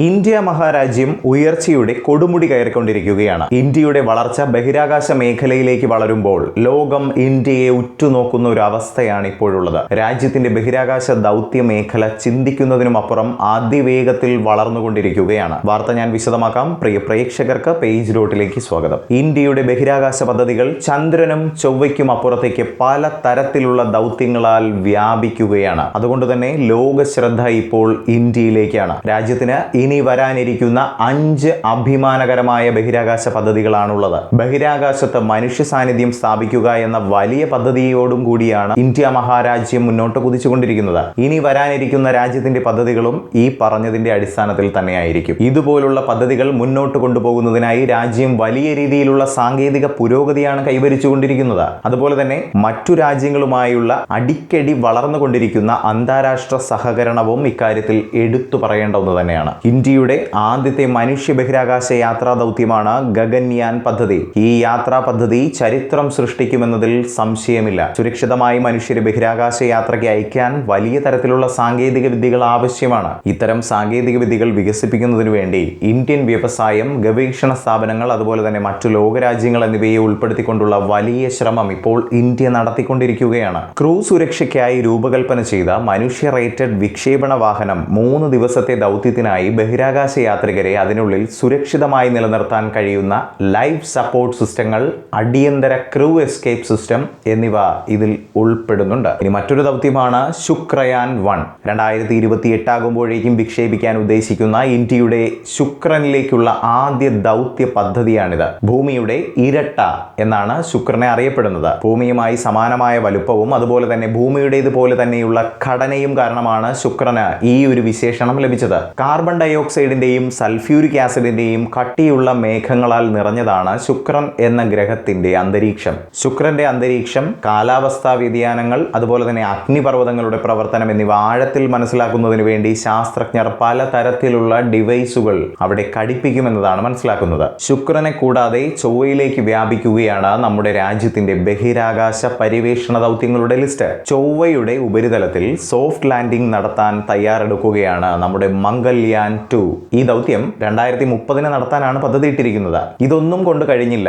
India മഹാരാജ്യം ഉയർച്ചയുടെ കൊടുമുടി കയറിക്കൊണ്ടിരിക്കുകയാണ്. ഇന്ത്യയുടെ വളർച്ച ബഹിരാകാശ മേഖലയിലേക്ക് വളരുമ്പോൾ ലോകം ഇന്ത്യയെ ഉറ്റുനോക്കുന്ന ഒരു അവസ്ഥയാണ് ഇപ്പോഴുള്ളത്. രാജ്യത്തിന്റെ ബഹിരാകാശ ദൗത്യ മേഖല ചിന്തിക്കുന്നതിനും അപ്പുറം അതിവേഗത്തിൽ വളർന്നുകൊണ്ടിരിക്കുകയാണ്. വാർത്ത ഞാൻ വിശദമാക്കാം. പ്രിയ പ്രേക്ഷകർക്ക് പേജ് ഡോട്ടിലേക്ക് സ്വാഗതം. ഇന്ത്യയുടെ ബഹിരാകാശ പദ്ധതികൾ ചന്ദ്രനും ചൊവ്വയ്ക്കും അപ്പുറത്തേക്ക് പല തരത്തിലുള്ള ദൗത്യങ്ങളാൽ വ്യാപിക്കുകയാണ്. അതുകൊണ്ട് തന്നെ ലോക ശ്രദ്ധ ഇപ്പോൾ ഇന്ത്യയിലേക്കാണ്. രാജ്യത്തിന് ഇനി വരാനിരിക്കുന്ന അഞ്ച് അഭിമാനകരമായ ബഹിരാകാശ പദ്ധതികളാണുള്ളത്. ബഹിരാകാശത്ത് മനുഷ്യ സാന്നിധ്യം സ്ഥാപിക്കുക എന്ന വലിയ പദ്ധതിയോടും കൂടിയാണ് ഇന്ത്യ മഹാരാജ്യം മുന്നോട്ട് കുതിച്ചുകൊണ്ടിരിക്കുന്നത്. ഇനി വരാനിരിക്കുന്ന രാജ്യത്തിന്റെ പദ്ധതികളും ഈ പറഞ്ഞതിന്റെ അടിസ്ഥാനത്തിൽ തന്നെയായിരിക്കും. ഇതുപോലുള്ള പദ്ധതികൾ മുന്നോട്ട് കൊണ്ടുപോകുന്നതിനായി രാജ്യം വലിയ രീതിയിലുള്ള സാങ്കേതിക പുരോഗതിയാണ് കൈവരിച്ചുകൊണ്ടിരിക്കുന്നത്. അതുപോലെ തന്നെ മറ്റു രാജ്യങ്ങളുമായുള്ള അടിക്കടി വളർന്നുകൊണ്ടിരിക്കുന്ന അന്താരാഷ്ട്ര സഹകരണവും ഇക്കാര്യത്തിൽ എടുത്തു പറയേണ്ട ഒന്ന് തന്നെയാണ്. ഇന്ത്യയുടെ ആദ്യത്തെ മനുഷ്യ ബഹിരാകാശ യാത്രാ ദൗത്യമാണ് ഗഗൻയാൻ പദ്ധതി. ഈ യാത്രാ പദ്ധതി ചരിത്രം സൃഷ്ടിക്കുമെന്നതിൽ സംശയമില്ല. സുരക്ഷിതമായി മനുഷ്യരെ ബഹിരാകാശ യാത്രയ്ക്ക് അയക്കാൻ വലിയ തരത്തിലുള്ള സാങ്കേതിക വിദ്യകൾ ആവശ്യമാണ്. ഇത്തരം സാങ്കേതിക വിദ്യകൾ വികസിപ്പിക്കുന്നതിനു വേണ്ടി ഇന്ത്യൻ വ്യവസായം ഗവേഷണ സ്ഥാപനങ്ങൾ അതുപോലെ തന്നെ മറ്റു ലോകരാജ്യങ്ങൾ എന്നിവയെ ഉൾപ്പെടുത്തിക്കൊണ്ടുള്ള വലിയ ശ്രമം ഇപ്പോൾ ഇന്ത്യ നടത്തിക്കൊണ്ടിരിക്കുകയാണ്. ക്രൂ സുരക്ഷയ്ക്കായി രൂപകൽപ്പന ചെയ്ത മനുഷ്യ റേറ്റഡ് വിക്ഷേപണ വാഹനം മൂന്ന് ദിവസത്തെ ദൗത്യത്തിനായി ബഹിരാകാശ യാത്രികരെ അതിനുള്ളിൽ സുരക്ഷിതമായി നിലനിർത്താൻ കഴിയുന്ന ലൈഫ് സപ്പോർട്ട് സിസ്റ്റങ്ങൾ അടിയന്തര ക്രൂ എസ്കേപ്പ് സിസ്റ്റം എന്നിവ ഇതിൽ ഉൾപ്പെടുന്നുണ്ട്. ഇനി മറ്റൊരു ദൗത്യമാണ് ശുക്രയാൻ വൺ. രണ്ടായിരത്തി ഇരുപത്തി എട്ടാകുമ്പോഴേക്കും വിക്ഷേപിക്കാൻ ഉദ്ദേശിക്കുന്ന ഇന്ത്യയുടെ ശുക്രനിലേക്കുള്ള ആദ്യ ദൗത്യ പദ്ധതിയാണിത്. ഭൂമിയുടെ ഇരട്ട എന്നാണ് ശുക്രനെ അറിയപ്പെടുന്നത്. ഭൂമിയുമായി സമാനമായ വലുപ്പവും അതുപോലെ തന്നെ ഭൂമിയുടേതുപോലെ തന്നെയുള്ള ഘടനയും കാരണമാണ് ശുക്രന് ഈ ഒരു വിശേഷണം ലഭിച്ചത്. കാർബൺ ഡയോക്സൈഡിന്റെയും സൾഫ്യൂരിക് ആസിഡിന്റെയും കട്ടിയുള്ള മേഘങ്ങളാൽ നിറഞ്ഞതാണ് ശുക്രൻ എന്ന ഗ്രഹത്തിന്റെ അന്തരീക്ഷം. ശുക്രന്റെ അന്തരീക്ഷം കാലാവസ്ഥാ വ്യതിയാനങ്ങൾ അതുപോലെ തന്നെ അഗ്നിപർവതങ്ങളുടെ പ്രവർത്തനം എന്നിവ ആഴത്തിൽ മനസ്സിലാക്കുന്നതിന് വേണ്ടി ശാസ്ത്രജ്ഞർ പലതരത്തിലുള്ള ഡിവൈസുകൾ അവിടെ ഘടിപ്പിക്കുമെന്നതാണ് മനസ്സിലാക്കുന്നത്. ശുക്രനെ കൂടാതെ ചൊവ്വയിലേക്ക് വ്യാപിക്കുകയാണ് നമ്മുടെ രാജ്യത്തിന്റെ ബഹിരാകാശ പരിവേഷണ ദൗത്യങ്ങളുടെ ലിസ്റ്റ്. ചൊവ്വയുടെ ഉപരിതലത്തിൽ സോഫ്റ്റ് ലാൻഡിംഗ് നടത്താൻ തയ്യാറെടുക്കുകയാണ് നമ്മുടെ മംഗൾയാൻ ടു ഈ ദൗത്യം രണ്ടായിരത്തി മുപ്പതിന് നടത്താനാണ് പദ്ധതിയിട്ടിരിക്കുന്നത്. ഇതൊന്നും കൊണ്ട് കഴിഞ്ഞില്ല.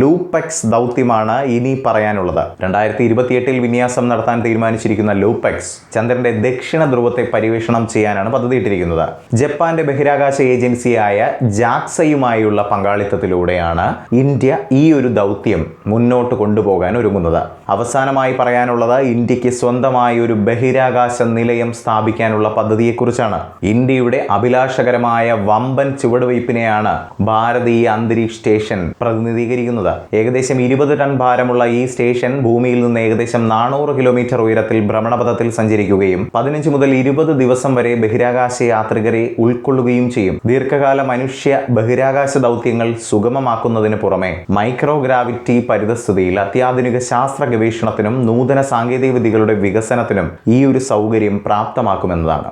ലൂപ്പെക്സ് ദൗത്യമാണ് ഇനി പറയാനുള്ളത്. രണ്ടായിരത്തി ഇരുപത്തിയെട്ടിൽ വിന്യാസം നടത്താൻ തീരുമാനിച്ചിരിക്കുന്ന ലൂപ്പെക്സ് ചന്ദ്രന്റെ ദക്ഷിണ ധ്രുവത്തെ പര്യവേഷണം ചെയ്യാനാണ് പദ്ധതിയിട്ടിരിക്കുന്നത്. ജപ്പാന്റെ ബഹിരാകാശ ഏജൻസിയായ ജാക്സയുമായുള്ള പങ്കാളിത്തത്തിലൂടെയാണ് ഇന്ത്യ ഈ ഒരു ദൗത്യം മുന്നോട്ട് കൊണ്ടുപോകാൻ ഒരുങ്ങുന്നത്. അവസാനമായി പറയാനുള്ളത് ഇന്ത്യയ്ക്ക് സ്വന്തമായി ഒരു ബഹിരാകാശ നിലയം സ്ഥാപിക്കാനുള്ള പദ്ധതിയെക്കുറിച്ചാണ്. ഇന്ത്യയുടെ അഭിലാഷകരമായ വമ്പൻ ചുവടുവയ്പ്പിനെയാണ് ഭാരതീയ അന്തരീക്ഷ സ്റ്റേഷൻ പ്രതിനിധീകരിക്കുന്നത്. ഏകദേശം ഇരുപത് ടൺ ഭാരമുള്ള ഈ സ്റ്റേഷൻ ഭൂമിയിൽ നിന്ന് ഏകദേശം നാനൂറ് കിലോമീറ്റർ ഉയരത്തിൽ ഭ്രമണപഥത്തിൽ സഞ്ചരിക്കുകയും പതിനഞ്ച് മുതൽ ഇരുപത് ദിവസം വരെ ബഹിരാകാശ യാത്രികരെ ഉൾക്കൊള്ളുകയും ചെയ്യും. ദീർഘകാല മനുഷ്യ ബഹിരാകാശ ദൗത്യങ്ങൾ സുഗമമാക്കുന്നതിന് പുറമെ മൈക്രോഗ്രാവിറ്റി പരിതസ്ഥിതിയിൽ അത്യാധുനിക ശാസ്ത്ര ഗവേഷണത്തിനും നൂതന സാങ്കേതിക വിദ്യകളുടെ വികസനത്തിനും ഈ ഒരു സൗകര്യം പ്രാപ്തമാക്കുമെന്നതാണ്.